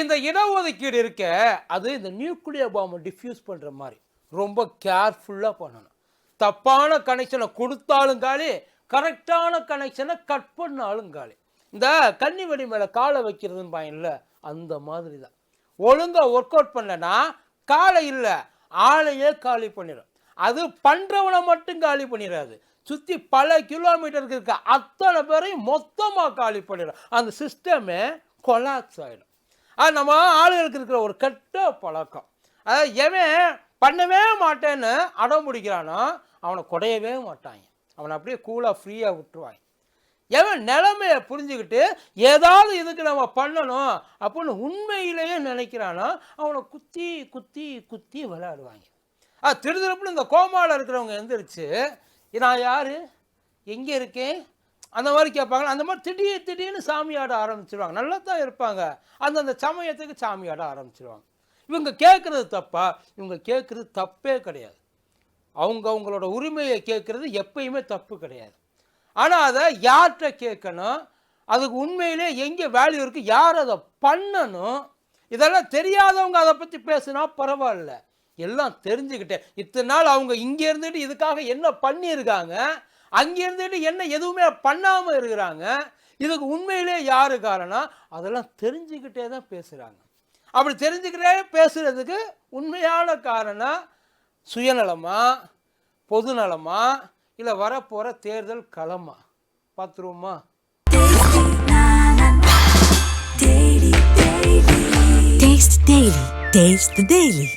இந்த இடஒதுக்கீடு இருக்க அது இந்த நியூக்ளியர் பாம்பை டிஃப்யூஸ் பண்ணுற மாதிரி ரொம்ப கேர்ஃபுல்லாக பண்ணணும். தப்பான கனெக்ஷனை கொடுத்தாலும் காலி கரெக்டான கனெக்ஷனை கட் பண்ணாலும் காலி. இந்த கன்னி வெடி மேலே காலை வைக்கிறதுன்னு பயன்ல அந்த மாதிரி தான். ஒழுங்காக ஒர்க் அவுட் பண்ணனா காலை இல்லை ஆளையே காலி பண்ணிடும் அது பண்ணுறவனை மட்டும் காலி பண்ணிடாது சுற்றி பல கிலோமீட்டருக்கு இருக்க அத்தனை பேரையும் மொத்தமாக காலி பண்ணிடும் அந்த சிஸ்டமே கொலாப்ஸ் ஆகிடும் அது நம்ம ஆளுகளுக்கு இருக்கிற ஒரு கெட்ட பழக்கம். அதாவது எவன் பண்ணவே மாட்டேன்னு அடம் பிடிக்கிறானோ அவனை குடையவே மாட்டாங்க. அவனை அப்படியே கூலாக ஃப்ரீயாக விட்டுருவாங்க. எவன் நிலைமையை புரிஞ்சுக்கிட்டு ஏதாவது இதுக்கு நம்ம பண்ணணும் அப்படின்னு உண்மையிலேயே நினைக்கிறானோ அவனை குத்தி குத்தி குத்தி விளையாடுவாங்க. ஆ திருதிருப்புன்னு இந்த கோமாவில் இருக்கிறவங்க எந்திரிச்சு நான் யார்? எங்கே இருக்கேன்? அந்த மாதிரி கேட்பாங்க. அந்த மாதிரி திடீர் திடீர்னு சாமி ஆட ஆரம்பிச்சிருவாங்க. நல்லா தான் இருப்பாங்க. அந்தந்த சமயத்துக்கு சாமி ஆட ஆரம்பிச்சிருவாங்க. இவங்க கேட்குறது தப்பா? இவங்க கேட்குறது தப்பே கிடையாது. அவங்க அவங்களோட உரிமையை கேட்குறது எப்பயுமே தப்பு கிடையாது. ஆனால் அதை யார்கிட்ட கேட்கணும்? அதுக்கு உண்மையிலே எங்கே வேல்யூ இருக்குது யார் அதை பண்ணணும்? இதெல்லாம் தெரியாதவங்க அதை பற்றி பேசுனா பரவாயில்ல. எல்லாம் தெரிஞ்சுக்கிட்டேன். இத்தனை நாள் அவங்க இங்கே இருந்துட்டு இதுக்காக என்ன பண்ணியிருக்காங்க? அங்கே இருந்துட்டு என்ன எதுவுமே பண்ணாமல் இருக்கிறாங்க இதுக்கு உண்மையிலே யார் காரணம் அதெல்லாம் தெரிஞ்சுக்கிட்டே தான் பேசுகிறாங்க அப்படி தெரிஞ்சுக்கிட்டே பேசுகிறதுக்கு உண்மையான காரணம் சுயநலமா பொதுநலமா இல்லை வரப்போகிற தேர்தல் களமா பார்த்துருவோமா Taste Daily. Taste the Daily.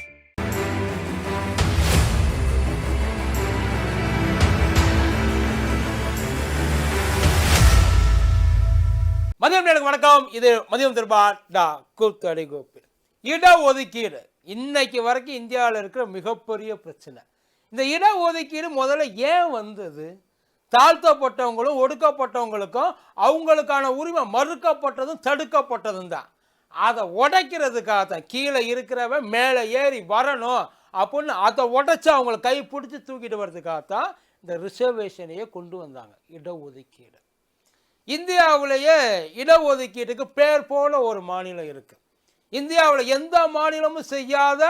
மதியம் நேருக்கு வணக்கம். இது மதியம் திருபா டா. கூத்தடி கோப்பு இட ஒதுக்கீடு இன்னைக்கு வரைக்கும் இந்தியாவில் இருக்கிற மிகப்பெரிய பிரச்சனை. இந்த இட ஒதுக்கீடு முதல்ல ஏன் வந்தது? தாழ்த்தப்பட்டவங்களும் ஒடுக்கப்பட்டவங்களுக்கும் அவங்களுக்கான உரிமை மறுக்கப்பட்டதும் தடுக்கப்பட்டதும் தான். அதை உடைக்கிறதுக்காக தான். கீழே இருக்கிறவன் மேலே ஏறி வரணும் அப்படின்னு அதை உடைச்சி அவங்கள கை பிடிச்சி தூக்கிட்டு வர்றதுக்காக தான் இந்த ரிசர்வேஷனையே கொண்டு வந்தாங்க. இடஒதுக்கீடு. இந்தியாவிலேயே இடஒதுக்கீட்டுக்கு பேர் போன ஒரு மாநிலம் இருக்குது இந்தியாவில் எந்த மாநிலமும் செய்யாத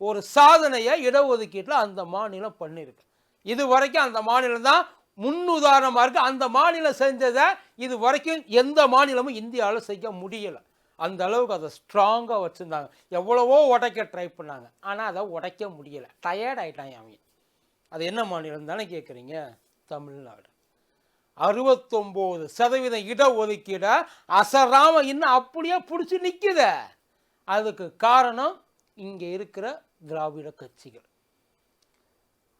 ஒரு சாதனையை இடஒதுக்கீட்டில் அந்த மாநிலம் பண்ணியிருக்கு இது வரைக்கும் அந்த மாநிலம் தான் முன்னுதாரணமாக இருக்குது அந்த மாநிலம் செஞ்சதை இது வரைக்கும் எந்த மாநிலமும் இந்தியாவில் செய்ய முடியலை. அந்த அளவுக்கு அதை ஸ்ட்ராங்காக வச்சுருந்தாங்க. எவ்வளவோ உடைக்க ட்ரை பண்ணாங்க. ஆனால் அதை உடைக்க முடியலை. டயர்ட் ஆகிட்டாங்க அவங்க அது என்ன மாநிலம் தானே கேட்குறீங்க தமிழ்நாடு. அறுபத்தொம்போது சதவீதம் இடஒதுக்கீட? அசராம இன்னும் அப்படியே பிடிச்சி நிற்குத அதுக்கு காரணம் இங்கே இருக்கிற திராவிட கட்சிகள்.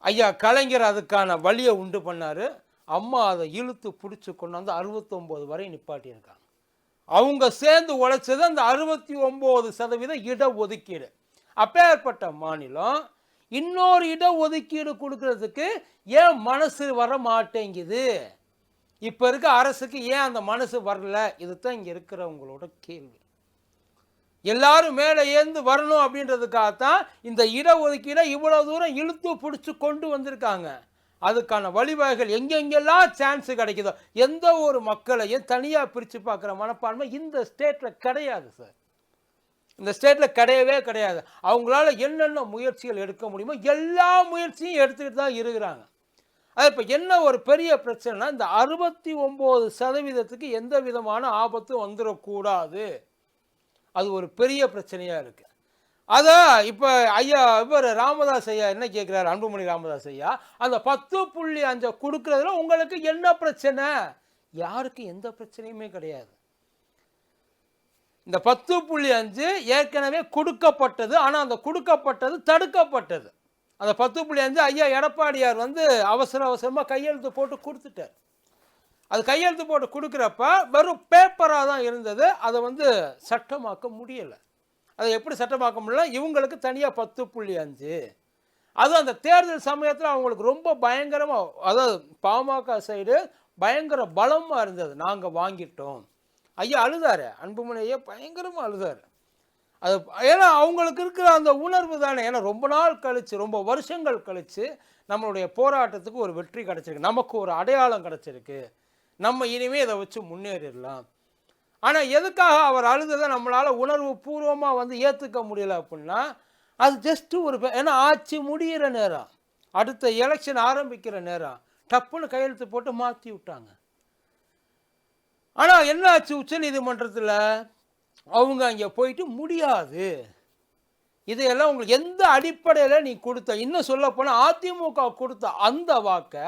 ஐயா கலைஞர் அதுக்கான வழியை உண்டு பண்ணார். அம்மா அதை இழுத்து பிடிச்சி கொண்டாந்து அறுபத்தொம்போது வரை நிப்பாட்டியிருக்காங்க. அவங்க சேர்ந்து உழைச்சது அந்த அறுபத்தி ஒம்பது சதவீதம் இடஒதுக்கீடு. அப்பேற்பட்ட மாநிலம் இன்னொரு இடஒதுக்கீடு கொடுக்கறதுக்கு ஏன் மனசு வர மாட்டேங்குது இப்போ இருக்க அரசுக்கு ஏன் அந்த மனசு வரல? இதுதான் இங்கே இருக்கிறவங்களோட கேள்வி. எல்லாரும் மேலே ஏந்து வரணும் அப்படின்றதுக்காகத்தான் இந்த இடஒதுக்கீடை இவ்வளோ தூரம் இழுத்து பிடிச்சி கொண்டு வந்திருக்காங்க. அதுக்கான வழிவகைகள் எங்கெங்கெல்லாம் சான்ஸ் கிடைக்குதோ எந்த ஒரு மக்களையும் தனியாக பிரித்து பார்க்குற மனப்பான்மை இந்த ஸ்டேட்டில் கிடையாது சார் இந்த ஸ்டேட்டில் கிடையவே கிடையாது. அவங்களால என்னென்ன முயற்சிகள் எடுக்க முடியுமோ எல்லா முயற்சியும் எடுத்துக்கிட்டு தான் இருக்கிறாங்க. அது இப்போ என்ன ஒரு பெரிய பிரச்சனைனா இந்த அறுபத்தி ஒம்பது சதவீதத்துக்கு எந்த விதமான ஆபத்தும் வந்துடக்கூடாது. அது ஒரு பெரிய பிரச்சனையாக இருக்குது அதான் இப்போ ஐயா இவர் ராமதாஸ் ஐயா என்ன கேட்குறாரு அன்புமணி ராமதாஸ் ஐயா அந்த பத்து புள்ளி அஞ்சை கொடுக்குறதுல உங்களுக்கு என்ன பிரச்சனை? யாருக்கு எந்த பிரச்சனையுமே கிடையாது. இந்த பத்து புள்ளி அஞ்சு ஏற்கனவே கொடுக்கப்பட்டது ஆனால் அந்த கொடுக்கப்பட்டது தடுக்கப்பட்டது. அந்த பத்து புள்ளி அஞ்சு ஐயா எடப்பாடியார் வந்து அவசர அவசரமாக கையெழுத்து போட்டு கொடுத்துட்டார். அது கையெழுத்து போட்டு கொடுக்குறப்ப வெறும் பேப்பராக தான் இருந்தது. அதை வந்து சட்டமாக்க முடியலை. அதை எப்படி சட்டமாக்க முடியல? இவங்களுக்கு தனியாக பத்து புள்ளி அஞ்சு. அதுவும் அந்த தேர்தல் சமயத்தில் அவங்களுக்கு ரொம்ப பயங்கரமாக அதாவது பாமக சைடு பயங்கர பலமாக இருந்தது. நாங்கள் வாங்கிட்டோம். ஐயா அழுதாரு. அன்புமணி ஐயா பயங்கரமாக அழுதாரு. அது ஏன்னா அவங்களுக்கு இருக்கிற அந்த உணர்வு தானே. ஏன்னா ரொம்ப நாள் கழித்து ரொம்ப வருஷங்கள் கழித்து நம்மளுடைய போராட்டத்துக்கு ஒரு வெற்றி கிடச்சிருக்கு. நமக்கு ஒரு அடையாளம் கிடச்சிருக்கு. நம்ம இனிமேல் இதை வச்சு முன்னேறிடலாம். ஆனால் எதுக்காக அவர் அழுததை நம்மளால் உணர்வு பூர்வமாக வந்து ஏற்றுக்க முடியல அப்படின்னா அது ஜஸ்ட்டு ஒரு ஏன்னா ஆட்சி முடிகிற நேரம் அடுத்த எலெக்ஷன் ஆரம்பிக்கிற நேரம் டப்புன்னு கையெழுத்து போட்டு மாற்றி விட்டாங்க. ஆனால் என்ன ஆச்சு உச்ச நீதிமன்றத்தில்? அவங்க அங்கே போயிட்டு முடியாது. இதையெல்லாம் உங்களுக்கு எந்த அடிப்படையில் நீ கொடுத்த? இன்னும் சொல்ல போனால் அதிமுக கொடுத்த அந்த வாக்கை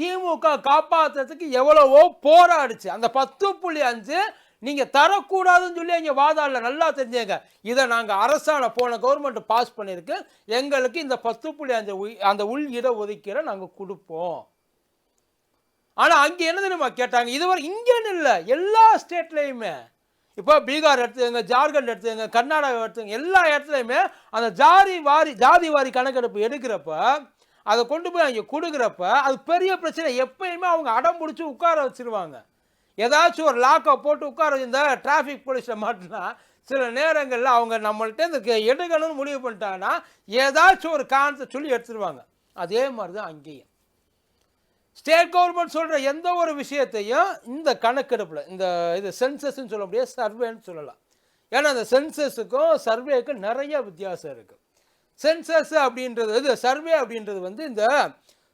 திமுக காப்பாற்றுறதுக்கு எவ்வளவோ போராடுச்சு. அந்த பத்து புள்ளி அஞ்சு நீங்கள் தரக்கூடாதுன்னு சொல்லி அங்கே வாதாடல. நல்லா தெரிஞ்சுங்க. இதை நாங்கள் அரசாணை போன கவர்மெண்ட் பாஸ் பண்ணியிருக்கு எங்களுக்கு இந்த பத்து புள்ளி அஞ்சு உய்- அந்த உள் இட ஒதுக்கீரை நாங்கள் கொடுப்போம். ஆனால் அங்கே என்ன தெரியுமா கேட்டாங்க? இதுவரை இங்கேன்னு இல்லை. எல்லா ஸ்டேட்லேயுமே இப்போ பீகார் எடுத்துக்கங்க ஜார்க்கண்ட் எடுத்துக்கங்க கர்நாடகா எடுத்துக்கங்க எல்லா இடத்துலையுமே அந்த ஜாதி வாரி ஜாதி வாரி கணக்கெடுப்பு எடுக்கிறப்ப அதை கொண்டு போய் அங்கே கொடுக்குறப்ப அது பெரிய பிரச்சனை. எப்பயுமே அவங்க அடம் பிடிச்சி உட்கார வச்சுருவாங்க. ஏதாச்சும் ஒரு லாக்கை போட்டு உட்கார வச்சிருந்தா டிராஃபிக் போலீஸில் மாட்டினா சில நேரங்களில் அவங்க நம்மள்ட்ட இந்த எடுக்கணும்னு முடிவு பண்ணிட்டாங்கன்னா ஏதாச்சும் ஒரு காரணத்தை சொல்லி எடுத்துருவாங்க. அதே மாதிரி தான் அங்கேயும். ஸ்டேட் கவர்மெண்ட் சொல்கிற எந்த ஒரு விஷயத்தையும் இந்த கணக்கெடுப்பில் இந்த இது சென்சஸ்ன்னு சொல்ல முடியாது சர்வேன்னு சொல்லலாம். ஏன்னா அந்த சென்சஸுக்கும் சர்வேக்கும் நிறைய வித்தியாசம் இருக்குது சென்சஸ் அப்படின்றது இது சர்வே அப்படின்றது வந்து இந்த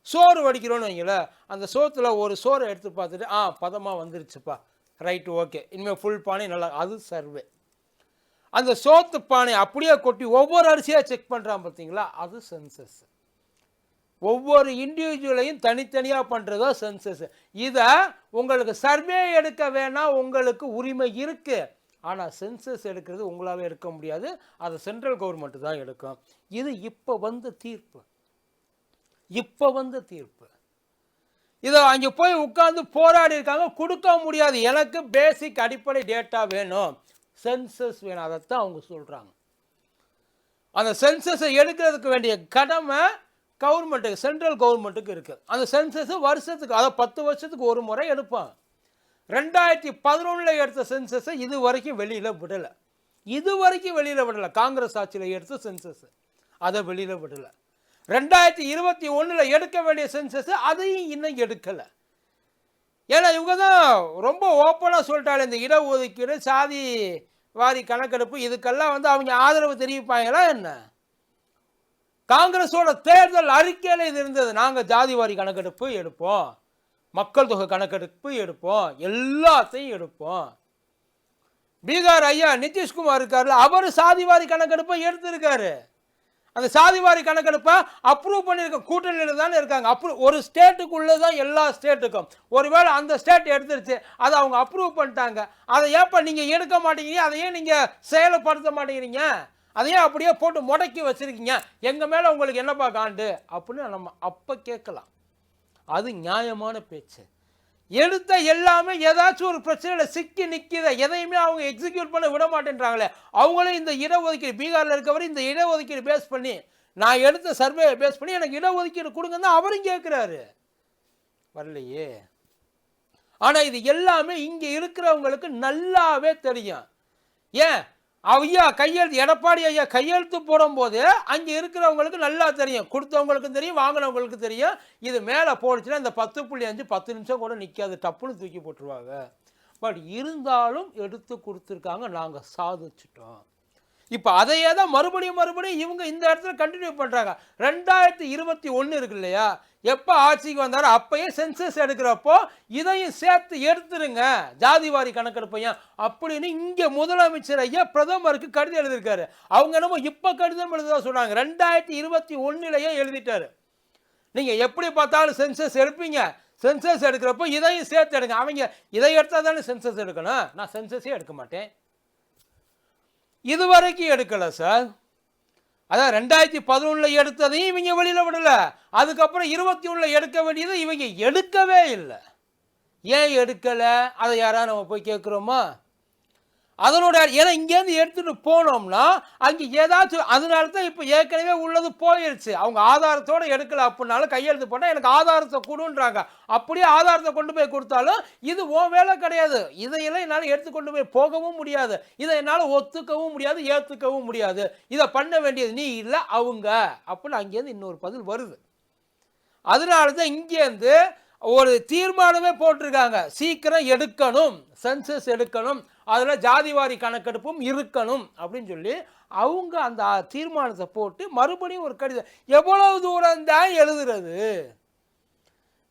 சோறு வடிக்கிறோன்னு வைங்களேன் அந்த சோத்தில் ஒரு சோறு எடுத்து பார்த்துட்டு ஆ பதமாக வந்துருச்சுப்பா. Right okay. இனிமேல் ஃபுல் பானை நல்லா அது சர்வே. அந்த சோத்து பானை அப்படியே கொட்டி ஒவ்வொரு அரிசியாக செக் பண்ணுறான் பார்த்தீங்களா? அது சென்சஸ். ஒவ்வொரு இண்டிவிஜுவலையும் தனித்தனியாக பண்ணுறதோ சென்சஸ் இதை உங்களுக்கு சர்வே எடுக்க வேணாம் உங்களுக்கு உரிமை இருக்குது ஆனால் சென்சஸ் எடுக்கிறது உங்களால் எடுக்க முடியாது. அதை சென்ட்ரல் கவர்மெண்ட் தான் எடுக்கும். இது இப்போ வந்த தீர்ப்பு. இப்போ வந்த தீர்ப்பு. இதை அங்கே போய் உட்காந்து போராடி இருக்காங்க. கொடுக்க முடியாது. எனக்கு பேசிக் அடிப்படை டேட்டா வேணும். சென்சஸ் வேணும். அதைத்தான் அவங்க சொல்கிறாங்க அந்த சென்சஸை எடுக்கிறதுக்கு வேண்டிய கடமை கவர்மெண்ட்டுக்கு சென்ட்ரல் கவர்மெண்ட்டுக்கு இருக்குது அந்த சென்சஸ் வருஷத்துக்கு அதை பத்து வருஷத்துக்கு ஒரு முறை எடுப்பான். ரெண்டாயிரத்தி பதினொன்றில் எடுத்த சென்சஸை இது வரைக்கும் வெளியில் விடலை. இது வரைக்கும் வெளியில் விடலை. காங்கிரஸ் ஆட்சியில் எடுத்த சென்சஸ் அதை வெளியில் விடலை. ரெண்டாயிரத்தி இருபத்தி ஒன்றில் எடுக்க வேண்டிய சென்சஸ் அதையும் இன்னும் எடுக்கலை. ஏன்னா இவங்க தான் ரொம்ப ஓப்பனாக சொல்லிட்டாலே இந்த இடஒதுக்கீடு சாதி வாரி கணக்கெடுப்பு இதுக்கெல்லாம் வந்து அவங்க ஆதரவு தெரிவிப்பாங்களா என்ன? காங்கிரஸோட தேர்தல் அறிக்கையில் இது இருந்தது. நாங்கள் ஜாதி வாரி கணக்கெடுப்பு எடுப்போம். மக்கள் தொகை கணக்கெடுப்பு எடுப்போம். எல்லாத்தையும் எடுப்போம். பீகார் ஐயா நிதிஷ்குமார் இருக்கார்ல அவர் சாதிவாரி கணக்கெடுப்பை எடுத்திருக்காரு. அந்த சாதிவாரி கணக்கெடுப்பை அப்ரூவ் பண்ணியிருக்க கூட்டணியில் தானே இருக்காங்க. அப்ரூவ் ஒரு ஸ்டேட்டுக்குள்ளே தான் எல்லா ஸ்டேட்டுக்கும். ஒருவேளை அந்த ஸ்டேட் எடுத்துருச்சு அதை அவங்க அப்ரூவ் பண்ணிட்டாங்க. அதை ஏன்ப்பா நீங்கள் எடுக்க மாட்டேங்கிறீங்க? அதை ஏன் நீங்கள் செயல்படுத்த மாட்டேங்கிறீங்க? அதையும் அப்படியே போட்டு முடக்கி வச்சுருக்கீங்க. எங்கள் மேலே உங்களுக்கு என்னப்பா காண்டு? அப்படின்னு நம்ம அப்போ கேட்கலாம். அது நியாயமான பேச்சு. எடுத்த எல்லாமே ஏதாச்சும் ஒரு பிரச்சனையில் சிக்கி நிற்கிற எதையுமே அவங்க எக்ஸிக்யூட் பண்ண விட மாட்டேன்றாங்களே. அவங்களும் இந்த இடஒதுக்கீடு பீகாரில் இருக்கவர் இந்த இடஒதுக்கீடு பேஸ் பண்ணி நான் எடுத்த சர்வே பேஸ் பண்ணி எனக்கு இடஒதுக்கீடு கொடுங்கன்னு அவரும் கேட்குறாரு. வரலையே. ஆனால் இது எல்லாமே இங்கே இருக்கிறவங்களுக்கு நல்லாவே தெரியும். ஏன்? ஐயா கையெழுத்து எடப்பாடி ஐயா கையெழுத்து போடும்போது அங்கே இருக்கிறவங்களுக்கு நல்லா தெரியும். கொடுத்தவங்களுக்கும் தெரியும் வாங்கினவங்களுக்கு தெரியும். இது மேலே போடுச்சுன்னா இந்த பத்து புள்ளி அஞ்சு பத்து நிமிஷம் கூட நிற்காது டப்புன்னு தூக்கி போட்டுருவாங்க. பட் இருந்தாலும் எடுத்து கொடுத்துருக்காங்க. நாங்கள் சாதிச்சிட்டோம். இப்போ அதையே தான் மறுபடியும் மறுபடியும் இவங்க இந்த இடத்துல கண்டினியூ பண்ணுறாங்க ரெண்டாயிரத்தி இருபத்தி ஒன்று இருக்கு இல்லையா? எப்போ ஆட்சிக்கு வந்தாரோ அப்பயே சென்சஸ் எடுக்கிறப்போ இதையும் சேர்த்து எடுத்துருங்க. ஜாதிவாரி கணக்கெடுப்பையும் அப்படின்னு இங்கே முதலமைச்சர் ஐயா பிரதமருக்கு கடிதம் எழுதியிருக்காரு. அவங்க என்னமோ இப்போ கடிதம் எழுதுதா சொல்கிறாங்க ரெண்டாயிரத்தி இருபத்தி ஒன்றுலையே எழுதிட்டாரு. நீங்கள் எப்படி பார்த்தாலும் சென்சஸ் எடுப்பீங்க. சென்சஸ் எடுக்கிறப்போ இதையும் சேர்த்து எடுங்க. அவங்க இதை எடுத்தால் தானே சென்சஸ் எடுக்கணும். நான் சென்சஸே எடுக்க மாட்டேன். இது வரைக்கும் எடுக்கலை சார் அதான் ரெண்டாயிரத்தி பதினொன்றில் எடுத்ததையும் இவங்க வெளியில் விடல. அதுக்கப்புறம் இருபத்தி ஒன்றில் எடுக்க வேண்டியது இவங்க எடுக்கவே இல்லை. ஏன் எடுக்கலை? அதை யாராவது நம்ம போய் கேட்குறோமா? அதனுடைய ஏன்னா இங்கேருந்து எடுத்துகிட்டு போனோம்னா அங்கே ஏதாச்சும் அதனால தான் இப்போ ஏற்கனவே உள்ளது போயிடுச்சு அவங்க ஆதாரத்தோடு எடுக்கல அப்படின்னாலும் கையெழுத்து போட்டால் எனக்கு ஆதாரத்தை கொடுன்றாங்க. அப்படியே ஆதாரத்தை கொண்டு போய் கொடுத்தாலும் இது ஓ வேலை கிடையாது. இதையெல்லாம் என்னால் எடுத்து கொண்டு போய் போகவும் முடியாது. இதை என்னால் ஒத்துக்கவும் முடியாது ஏற்றுக்கவும் முடியாது. இதை பண்ண வேண்டியது நீ இல்லை அவங்க. அப்படின்னு அங்கேருந்து இன்னொரு பதில் வருது. அதனால தான் இங்கேருந்து ஒரு தீர்மானமே போட்டிருக்காங்க. சீக்கிரம் எடுக்கணும். சென்சஸ் எடுக்கணும். அதில் ஜாதிவாரி கணக்கெடுப்பும் இருக்கணும் அப்படின்னு சொல்லி அவங்க அந்த தீர்மானத்தை போட்டு மறுபடியும் ஒரு கடிதம். எவ்வளவு தூரம் தான் எழுதுறது?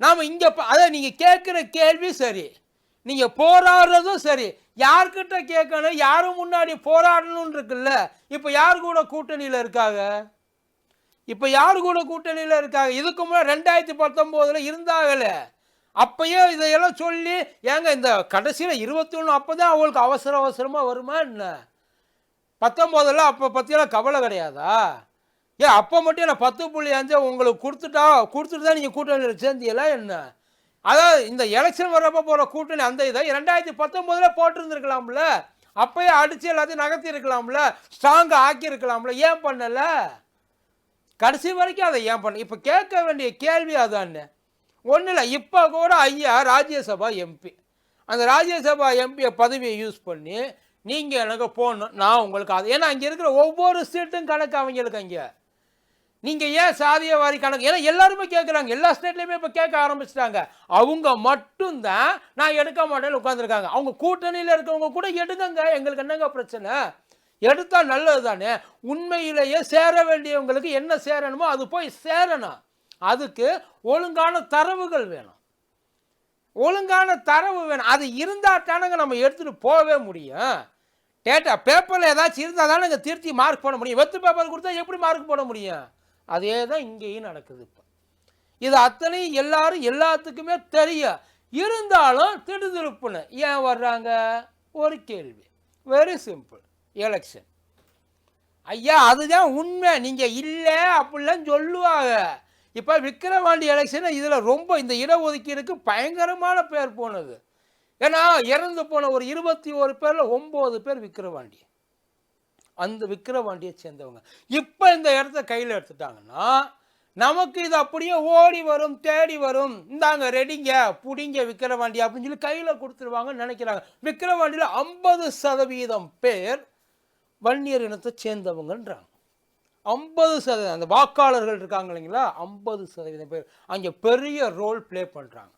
நாம் இங்கே அதை நீங்கள் கேட்குற கேள்வி சரி. நீங்கள் போராடுறதும் சரி. யார்கிட்ட கேட்கணும்? யாரும் முன்னாடி போராடணும்னு இருக்குல்ல. இப்போ யார் கூட கூட்டணியில் இருக்காங்க? இப்போ யார் கூட கூட்டணியில் இருக்காங்க? இதுக்கு முன்னாடி ரெண்டாயிரத்தி பத்தொம்போதில் இருந்தாங்களே அப்பயே இதையெல்லாம் சொல்லி ஏங்க இந்த கடைசியில் இருபத்தி ஒன்று அப்போ தான் அவங்களுக்கு அவசர அவசரமாக வருமா என்ன? பத்தொம்போதில் அப்போ பற்றியெல்லாம் கவலை கிடையாதா? ஏன் அப்போ மட்டும் நான் பத்து புள்ளி அஞ்சு உங்களுக்கு கொடுத்துட்டா கொடுத்துட்டு தான் நீங்கள் கூட்டணியில் சேர்ந்தீங்களா என்ன? அதாவது இந்த எலெக்ஷன் வரப்போ போகிற கூட்டணி அந்த இதை ரெண்டாயிரத்தி பத்தொம்போதில் போட்டிருந்துருக்கலாம்ல. அப்போயே அடித்து எல்லாத்தையும் நகர்த்தி இருக்கலாம்ல ஸ்ட்ராங்காக ஆக்கியிருக்கலாம்ல. ஏன் பண்ணலை? கடைசி வரைக்கும் அதை ஏன் பண்ண இப்போ கேட்க வேண்டிய கேள்வி அதான்னு ஒன்றும் இல்லை இப்போ கூட ஐயா ராஜ்யசபா எம்பி அந்த ராஜ்யசபா எம்பியை பதவியை யூஸ் பண்ணி நீங்கள் எனக்கு போகணும் நான் உங்களுக்கு அது ஏன்னா அங்கே இருக்கிற ஒவ்வொரு ஸ்டேட்டும் கணக்கு அவங்களுக்கு அங்கே. நீங்கள் ஏன் சாதிய வாரி கணக்கு ஏன்னா எல்லாருமே கேட்குறாங்க எல்லா ஸ்டேட்லேயுமே இப்போ கேட்க ஆரம்பிச்சிட்டாங்க. அவங்க மட்டும்தான் நான் எடுக்க மாட்டேன்னு உட்காந்துருக்காங்க அவங்க கூட்டணியில் இருக்கவங்க கூட எடுங்கங்க. எங்களுக்கு என்னங்க பிரச்சனை? எடுத்தால் நல்லது தானே உண்மையிலேயே சேர வேண்டியவங்களுக்கு என்ன சேரணுமோ அது போய் சேரணும். அதுக்கு ஒழுங்கான தரவுகள் வேணும். ஒழுங்கான தரவு வேணும். அது இருந்தால் தானங்க நம்ம எடுத்துகிட்டு போகவே முடியும். டேட்டா பேப்பரில் ஏதாச்சும் இருந்தால் தானே திருத்தி மார்க் போட முடியும். வெத்து பேப்பர் கொடுத்தா எப்படி மார்க் போட முடியும்? அதே தான் இங்கேயும் நடக்குது இப்போ. இது அத்தனையும் எல்லாரும் எல்லாத்துக்குமே தெரியும். இருந்தாலும் திடுதிருப்புன்னு ஏன் வர்றாங்க? ஒரு கேள்வி. வெரி சிம்பிள் எலெக்ஷன் ஐயா அதுதான் உண்மை. நீங்கள் இல்லை அப்படிலாம் சொல்லுவாங்க. இப்போ விக்கிரவாண்டி எலெக்ஷன் இதில் ரொம்ப இந்த இடஒதுக்கீடுக்கு பயங்கரமான பேர் போனது. ஏன்னா இறந்து போன ஒரு இருபத்தி ஒரு பேரில் ஒம்பது பேர் விக்கிரவாண்டி. அந்த விக்கிரவாண்டியை சேர்ந்தவங்க. இப்போ இந்த இடத்த கையில் எடுத்துட்டாங்கன்னா நமக்கு இது அப்படியே ஓடி வரும் தேடி வரும். இந்தாங்க ரெடிங்க புடிங்க விக்கிரவாண்டி அப்படின்னு சொல்லி கையில் கொடுத்துருவாங்கன்னு நினைக்கிறாங்க. விக்கிரவாண்டியில் ஐம்பது சதவீதம் பேர் வன்னியர் இனத்தை சேர்ந்தவங்கன்றாங்க. ஐம்பது சதவீதம் அந்த வாக்காளர்கள் இருக்காங்க இல்லைங்களா? ஐம்பது சதவீதம் பேர் அங்கே பெரிய ரோல் ப்ளே பண்ணுறாங்க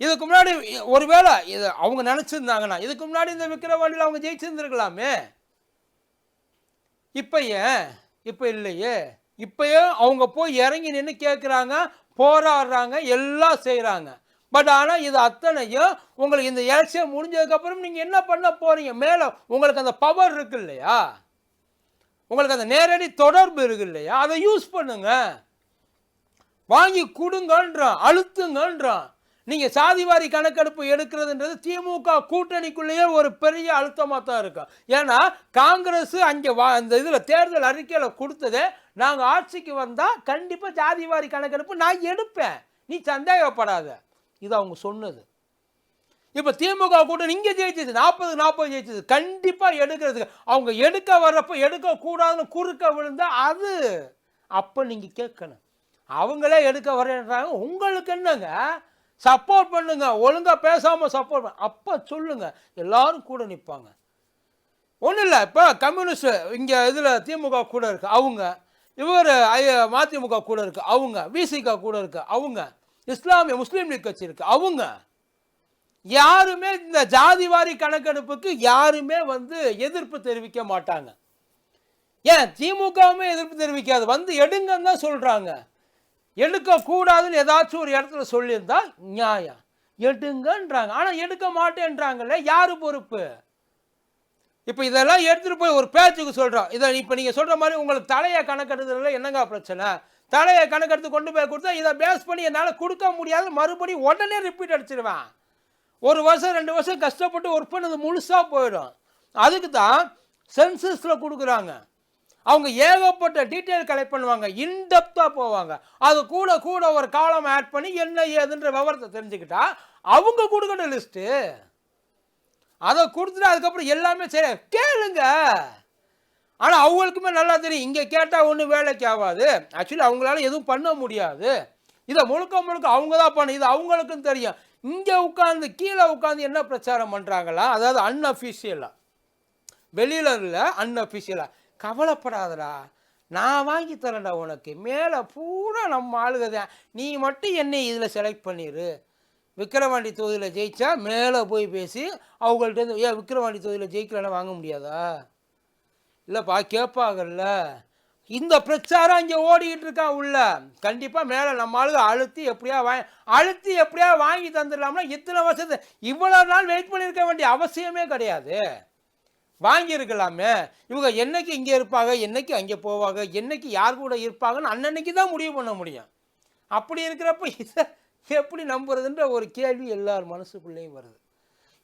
இதுக்கு முன்னாடி ஒருவேளை இது அவங்க நினச்சிருந்தாங்கன்னா இதுக்கு முன்னாடி இந்த விக்கிரவாண்டியில் அவங்க ஜெயிச்சிருந்துருக்கலாமே. இப்போ ஏன்? இப்போ இல்லையே. இப்போயே அவங்க போய் இறங்கி நின்று கேட்குறாங்க போராடுறாங்க எல்லாம் செய்கிறாங்க பட் ஆனால் இது அத்தனையும் உங்களுக்கு இந்த எலெக்ஷன் முடிஞ்சதுக்கப்புறம் நீங்கள் என்ன பண்ண போகிறீங்க மேலே உங்களுக்கு அந்த பவர் இருக்கு இல்லையா? உங்களுக்கு அந்த நேரடி தொடர்பு இருக்கு இல்லையா? அதை யூஸ் பண்ணுங்க. வாங்கி கொடுங்கன்றான் அழுத்துங்கன்றான் நீங்கள் சாதிவாரி கணக்கெடுப்பு எடுக்கிறதுன்றது திமுக கூட்டணிக்குள்ளேயே ஒரு பெரிய அழுத்தமாக தான் இருக்கும் ஏன்னா காங்கிரஸ் அங்கே வா அந்த இதில் தேர்தல் அறிக்கையில் கொடுத்ததே நாங்கள் ஆட்சிக்கு வந்தால் கண்டிப்பாக சாதிவாரி கணக்கெடுப்பு நான் எடுப்பேன். நீ சந்தேகப்படாத. இது அவங்க சொன்னது. இப்போ திமுக கூட்டணி இங்கே ஜெயிச்சது நாற்பது நாற்பது ஜெயிச்சது. கண்டிப்பாக எடுக்கிறதுக்கு அவங்க எடுக்க வர்றப்போ எடுக்கக்கூடாதுன்னு குறுக்க விழுந்தால் அது அப்போ நீங்கள் கேட்கணும். அவங்களே எடுக்க வரேன்றாங்க உங்களுக்கு என்னங்க? சப்போர்ட் பண்ணுங்க ஒழுங்காக பேசாமல் சப்போர்ட் பண்ண அப்போ சொல்லுங்க. எல்லாரும் கூட நிற்பாங்க ஒன்றும் இல்லை இப்போ கம்யூனிஸ்ட் இங்கே இதில் திமுக கூட இருக்குது அவங்க. இவர் மதிமுக கூட இருக்குது அவங்க. விசிக கூட இருக்குது அவங்க. இஸ்லாமிய முஸ்லீம் லீக் கட்சி இருக்கு அவங்க யாருமே இந்த ஜாதிவாரி கணக்கெடுப்புக்கு யாருமே வந்து எதிர்ப்பு தெரிவிக்க மாட்டாங்க. ஏன்? திமுகவுமே எதிர்ப்பு தெரிவிக்காது. வந்து எடுங்கன்னு தான் சொல்கிறாங்க எடுக்கக்கூடாதுன்னு ஏதாச்சும் ஒரு இடத்துல சொல்லியிருந்தா நியாயம். எடுங்கன்றாங்க. ஆனால் எடுக்க மாட்டேன்றாங்கல்ல. யாரு பொறுப்பு? இப்போ இதெல்லாம் எடுத்துகிட்டு போய் ஒரு பேச்சுக்கு சொல்கிறோம் இதை இப்போ நீங்கள் சொல்கிற மாதிரி உங்களுக்கு தலையை கணக்கெடுக்கிறதுல என்னங்க பிரச்சனை? தலையை கணக்கெடுத்து கொண்டு போய் கொடுத்தா இதை பேஸ் பண்ணி என்னால் கொடுக்க முடியாது. மறுபடியும் உடனே ரிப்பீட் அடிச்சிடுவேன் ஒரு வருஷம் ரெண்டு வருஷம் கஷ்டப்பட்டு ஒர்க் பண்ணது முழுசாக போயிடும். அதுக்கு தான் சென்சஸில் கொடுக்குறாங்க. அவங்க ஏகப்பட்ட டீட்டெயில் கலெக்ட் பண்ணுவாங்க. இன்டெப்த்தாக போவாங்க. அது கூட கூட ஒரு காலம் ஆட் பண்ணி என்ன ஏதுன்ற விவரத்தை தெரிஞ்சுக்கிட்டா அவங்க கொடுக்கணும் லிஸ்ட்டு அதை கொடுத்துட்டு அதுக்கப்புறம் எல்லாமே சரி. கேளுங்க. ஆனால் அவங்களுக்குமே நல்லா தெரியும். இங்கே கேட்டால் ஒன்றும் வேலைக்கு ஆகாது. ஆக்சுவலி அவங்களால எதுவும் பண்ண முடியாது. இதை முழுக்க முழுக்க அவங்க தான் பண்ண இது அவங்களுக்கும் தெரியும். இங்கே உட்காந்து கீழே உட்காந்து என்ன பிரச்சாரம் பண்ணுறாங்களா அதாவது அன்அஃபிஷியலாக வெளியில் இல்லை அன்அஃபிஷியலாக கவலைப்படாதடா. நான் வாங்கி தரேன்டா உனக்கு. மேலே பூரா நம்ம ஆளுகதான் நீ மட்டும் என்னை இதில் செலக்ட் பண்ணிடு விக்கிரவாண்டி தொகுதியில் ஜெயித்தா மேலே போய் பேசி அவங்கள்ட்ட இருந்து ஏன் விக்கிரவாண்டி தொகுதியில் ஜெயிக்கலன்னா வாங்க முடியாதா? இல்லைப்பா கேட்பாங்கல்ல இந்த பிரச்சாரம் இங்கே ஓடிக்கிட்டு இருக்கான் உள்ள. கண்டிப்பாக மேலே நம்ம ஆளுங்க அழுத்தி எப்படியா வாங்கி அழுத்தி எப்படியா வாங்கி தந்துடலாம்னா இத்தனை வருஷத்து இவ்வளோ நாள் வெயிட் பண்ணியிருக்க வேண்டிய அவசியமே கிடையாது. வாங்கியிருக்கலாமே. இவங்க என்னைக்கு இங்கே இருப்பாங்க என்னைக்கு அங்கே போவாங்க என்னைக்கு யார் கூட இருப்பாங்கன்னு அன்னன்னைக்கு தான் முடிவு பண்ண முடியும். அப்படி இருக்கிறப்ப இதை எப்படி நம்புறதுன்ற ஒரு கேள்வி எல்லார் மனசுக்குள்ளேயும் வருது.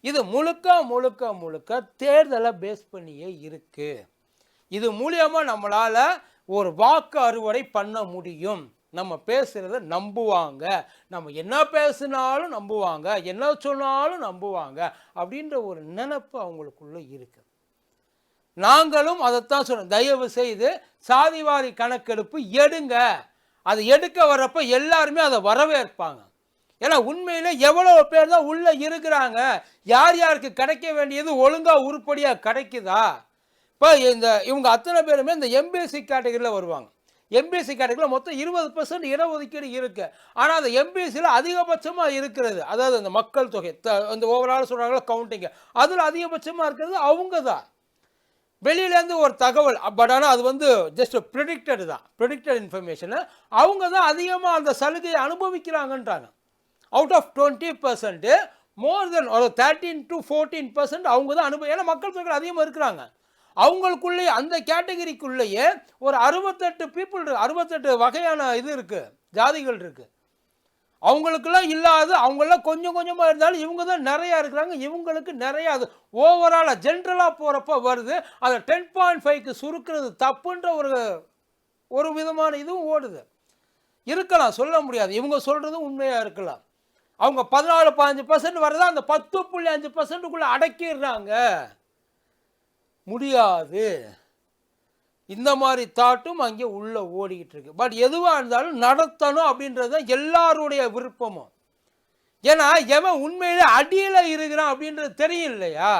இது முழுக்க முழுக்க முழுக்க தேர்தலை பேஸ் பண்ணியே இருக்குது இது மூலியமாக நம்மளால் ஒரு வாக்கு அறுவடை பண்ண முடியும். நம்ம பேசுகிறத நம்புவாங்க. நம்ம என்ன பேசினாலும் நம்புவாங்க. என்ன சொன்னாலும் நம்புவாங்க. அப்படின்ற ஒரு நினப்பு அவங்களுக்குள்ளே இருக்கு. நாங்களும் அதைத்தான் சொன்னோம் தயவு செய்து சாதிவாரி கணக்கெடுப்பு எடுங்க. அது எடுக்க வர்றப்ப எல்லாருமே அதை வரவேற்பாங்க. ஏன்னா உண்மையில எவ்வளோ பேர் தான் உள்ளே இருக்கிறாங்க. யார் யாருக்கு கிடைக்க வேண்டியது ஒழுங்காக உருப்படியாக கிடைக்குதா? இப்போ இந்த இவங்க அத்தனை பேருமே இந்த எம்பிஎஸ்சி கேட்டகரியில் வருவாங்க. எம்பிஎஸ்சி கேட்டகரியில் மொத்தம் இருபது பர்சன்ட் இடஒதுக்கீடு இருக்கு. ஆனால் அந்த எம்பிஎஸ்சியில் அதிகபட்சமாக இருக்கிறது அதாவது அந்த மக்கள் தொகை த- அந்த ஓவரால் சொல்கிறாங்களோ கவுண்டிங்கு அதில் அதிகபட்சமாக இருக்கிறது அவங்க தான். வெளியிலேருந்து ஒரு தகவல் பட் ஆனால் அது வந்து ஜஸ்ட் ப்ரிடிக்டட் தான். ப்ரிடிக்டட் இன்ஃபர்மேஷனு அவங்க தான் அதிகமாக அந்த சலுகையை அனுபவிக்கிறாங்கன்றாங்க. Out of twenty percent more then ஒரு தேர்ட்டீன் டு ஃபோர்டீன் பர்சன்ட் அவங்க தான் அனுபவம் ஏன்னா மக்கள் தொகை அதிகமாக இருக்கிறாங்க. அவங்களுக்குள்ளே அந்த கேட்டகரிக்குள்ளேயே ஒரு அறுபத்தெட்டு பீப்புள் அறுபத்தெட்டு வகையான இது இருக்குது ஜாதிகள் இருக்குது அவங்களுக்கெல்லாம் இல்லாது அவங்களாம் கொஞ்சம் கொஞ்சமாக இருந்தாலும் இவங்க தான் நிறையா இருக்கிறாங்க இவங்களுக்கு நிறையா அது ஓவராலாக ஜென்ரலாக போகிறப்ப வருது அதை டென் பாயிண்ட் ஃபைவ்க்கு சுருக்கிறது தப்புன்ற ஒரு ஒரு விதமான இதுவும் ஓடுது. இருக்கலாம் சொல்ல முடியாது. இவங்க சொல்கிறதும் உண்மையாக இருக்கலாம். அவங்க பதினாலு பதினஞ்சு பர்சன்ட் வர்றதா அந்த பத்து புள்ளி அஞ்சு பர்சன்ட்டுக்குள்ளே அடக்கிடுறாங்க. முடியாது. இந்த மாதிரி தாட்டும் அங்கே உள்ள ஓடிக்கிட்டு இருக்கு. பட் எதுவாக இருந்தாலும் நடத்தணும் அப்படின்றது தான் எல்லாருடைய விருப்பமும். ஏன்னா எவன் உண்மையில் அடியில் இருக்கிறான் அப்படின்றது தெரியும் இல்லையா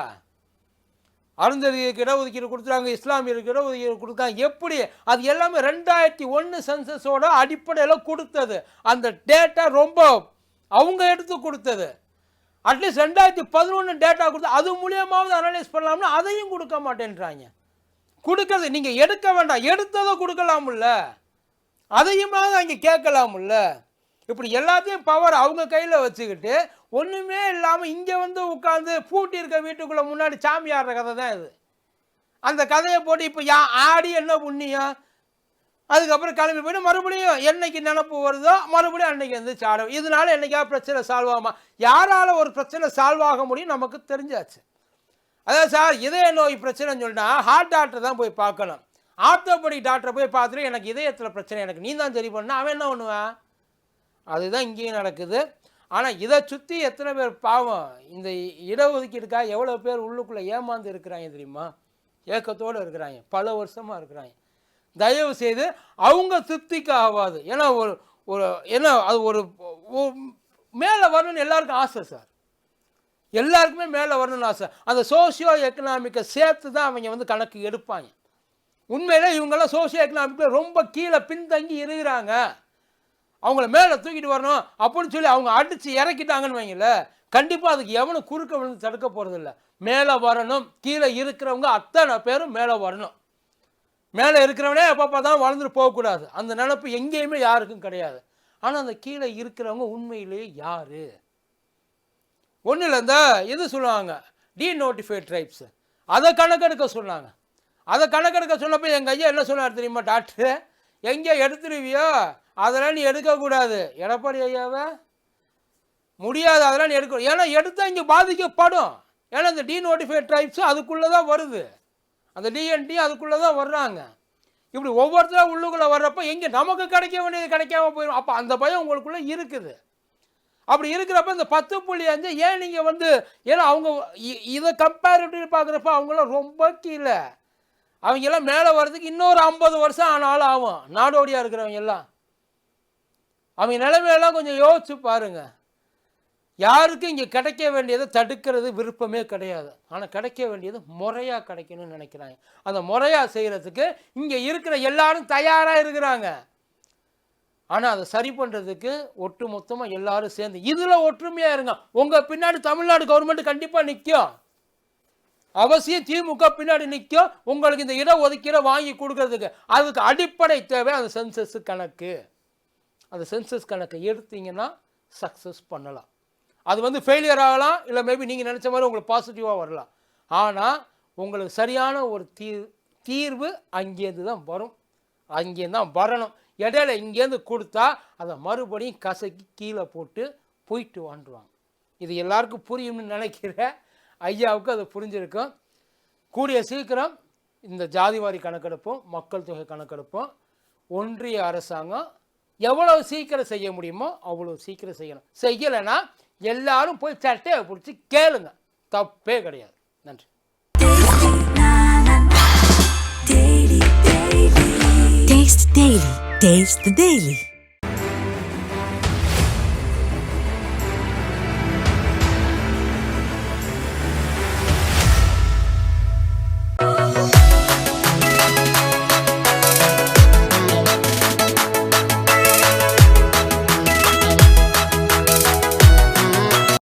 அருந்ததிக்கு இடஒதுக்கீடு கொடுத்துறாங்க இஸ்லாமியருக்கு இடஒதுக்கீடு கொடுத்தாங்க. எப்படி? அது எல்லாமே ரெண்டாயிரத்தி ஒன்று சென்சஸோட அடிப்படையில் கொடுத்தது. அந்த டேட்டா ரொம்ப அவங்க எடுத்து கொடுத்தது. அட்லீஸ்ட் ரெண்டாயிரத்தி பதினொன்று டேட்டா கொடுத்து அது மூலியமாவது அனலைஸ் பண்ணலாம்னா அதையும் கொடுக்க மாட்டேன்றாங்க. கொடுக்கறது நீங்கள் எடுக்க வேண்டாம். எடுத்ததை கொடுக்கலாம்ல அதையுமாவது அங்கே கேட்கலாம்ல இப்படி எல்லாத்தையும் பவர் அவங்க கையில் வச்சுக்கிட்டு ஒன்றுமே இல்லாமல் இங்கே வந்து உட்காந்து பூட்டி இருக்க வீட்டுக்குள்ளே முன்னாடி சாமி ஆடுற கதை தான் இது. அந்த கதையை போட்டு இப்போ யா ஆடி என்ன புண்ணியம்? அதுக்கப்புறம் கிளம்பி போயிட்டு மறுபடியும் என்னைக்கு நினப்பு வருதோ மறுபடியும் அன்னைக்கு வந்து சாடும் இதனால என்னைக்கா பிரச்சனை சால்வ் ஆகுமா? யாரால் ஒரு பிரச்சனை சால்வ் ஆக முடியும் நமக்கு தெரிஞ்சாச்சு. அதான் சார் இதய நோய் பிரச்சனைன்னு சொன்னால் ஹார்ட் டாக்டர் தான் போய் பார்க்கணும். ஆர்த்தோபடி டாக்டரை போய் பார்த்துட்டு எனக்கு இதயத்தில் பிரச்சனை எனக்கு நீ தான் சரி பண்ண அவன் என்ன பண்ணுவான் அதுதான் இங்கேயும் நடக்குது. ஆனால் இதை சுற்றி எத்தனை பேர் பாவம் இந்த இடஒதுக்கீடுக்காக எவ்வளோ பேர் உள்ளுக்குள்ளே ஏமாந்து இருக்கிறாங்க தெரியுமா? ஏக்கத்தோடு இருக்கிறாங்க பல வருஷமாக இருக்கிறாங்க. தயவு செய்து அவங்க திருப்திக்கு ஆகாது ஏன்னா ஒரு ஒரு ஏன்னா அது ஒரு மேலே வரணும்னு எல்லாருக்கும் ஆசை சார். எல்லாருக்குமே மேலே வரணும்னு ஆசை. அந்த சோஷியோ எக்கனாமிக்கை சேர்த்து தான் அவங்க வந்து கணக்கு எடுப்பாங்க. உண்மையிலே இவங்கெல்லாம் சோஷியோ எக்கனாமிக்கில் ரொம்ப கீழே பின்தங்கி இருக்கிறாங்க. அவங்கள மேலே தூக்கிட்டு வரணும் அப்படின்னு சொல்லி அவங்க அடித்து இறக்கிட்டாங்கன்னு வைங்கள கண்டிப்பாக அதுக்கு எவனும் குறுக்க விழுந்து தடுக்க போகிறதில்ல மேலே வரணும் கீழே இருக்கிறவங்க அத்தனை பேரும் மேலே வரணும். மேலே இருக்கிறவனே எப்போ பார்த்தாலும் வளர்ந்துட்டு போகக்கூடாது. அந்த நினப்பு எங்கேயுமே யாருக்கும் கிடையாது. ஆனால் அந்த கீழே இருக்கிறவங்க உண்மையிலேயே யார்? ஒன்றும் இல்லை இந்த இது சொல்லுவாங்க டீ நோட்டிஃபைட் ட்ரைப்ஸ் அதை கணக்கெடுக்க சொன்னாங்க. அதை கணக்கெடுக்க சொன்னப்போ எங்கள் ஐயா என்ன சொன்னார் தெரியுமா டாக்டர்? எங்கே எடுத்துருவியோ அதெல்லாம் நீ எடுக்கக்கூடாது. எடப்பாடி ஐயாவை? முடியாது அதெல்லாம் நீ எடுக்க ஏன்னா எடுத்தால் இங்கே பாதிக்கப்படும். ஏன்னா இந்த டீ நோட்டிஃபைட் ட்ரைப்ஸ் அதுக்குள்ளே தான் வருது. அந்த டிஎன்டி அதுக்குள்ளே தான் வர்றாங்க. இப்படி ஒவ்வொருத்தரும் உள்ளுக்குள்ளே வர்றப்போ எங்கே நமக்கு கிடைக்க வேண்டியது கிடைக்காம போயிடும் அப்போ அந்த பயம் உங்களுக்குள்ளே இருக்குது. அப்படி இருக்கிறப்ப இந்த பத்து புள்ளி அஞ்சு ஏன் நீங்கள் வந்து ஏன்னா அவங்க இ- இதை கம்பேரிட்டிவ் பார்க்குறப்ப அவங்களாம் ரொம்ப கீழே. அவங்கெல்லாம் மேலே வர்றதுக்கு இன்னொரு ஐம்பது வருஷம் ஆனாலும் ஆகும் நாடோடியாக இருக்கிறவங்க எல்லாம். அவங்க நிலைமையெல்லாம் கொஞ்சம் யோசிச்சு பாருங்கள் யாருக்கும் இங்கே கிடைக்க வேண்டியதை தடுக்கிறது விருப்பமே கிடையாது. ஆனால் கிடைக்க வேண்டியது முறையாக கிடைக்கணும்னு நினைக்கிறாங்க. அந்த முறையாக செய்கிறதுக்கு இங்கே இருக்கிற எல்லாரும் தயாராக இருக்கிறாங்க. ஆனால் அதை சரி பண்ணுறதுக்கு ஒட்டு மொத்தமாக எல்லாரும் சேர்ந்து இதில் ஒற்றுமையாக இருங்க. உங்கள் பின்னாடி தமிழ்நாடு கவர்மெண்ட் கண்டிப்பாக நிற்கும் அவசியம் திமுக பின்னாடி நிற்கும் உங்களுக்கு இந்த இட ஒதுக்கீடை வாங்கி கொடுக்கறதுக்கு. அதுக்கு அடிப்படை தேவை அந்த சென்சஸ் கணக்கு. அந்த சென்சஸ் கணக்கை எடுத்தீங்கன்னா சக்ஸஸ் பண்ணலாம். அது வந்து ஃபெயிலியர் ஆகலாம் இல்லை மேபி நீங்கள் நினச்ச மாதிரி உங்களுக்கு பாசிட்டிவாக வரலாம். ஆனால் உங்களுக்கு சரியான ஒரு தீர் தீர்வு அங்கேருந்து தான் வரும். அங்கேருந்து தான் வரணும். இடையில இங்கேருந்து கொடுத்தா அதை மறுபடியும் கசக்கி கீழே போட்டு போயிட்டு வாண்டுவாங்க இது எல்லாருக்கும் புரியும்னு நினைக்கிற ஐயாவுக்கு அது புரிஞ்சிருக்கும். கூடிய சீக்கிரம் இந்த ஜாதிவாரி கணக்கெடுப்பும் மக்கள் தொகை கணக்கெடுப்பும் ஒன்றிய அரசாங்கம் எவ்வளவு சீக்கிரம் செய்ய முடியுமோ அவ்வளோ சீக்கிரம் செய்யணும். செய்யலைன்னா எல்லாரும் போய் சட்டையை பிடிச்சி கேளுங்க தப்பே கிடையாது நன்றி Taste the Daily. Taste the Daily.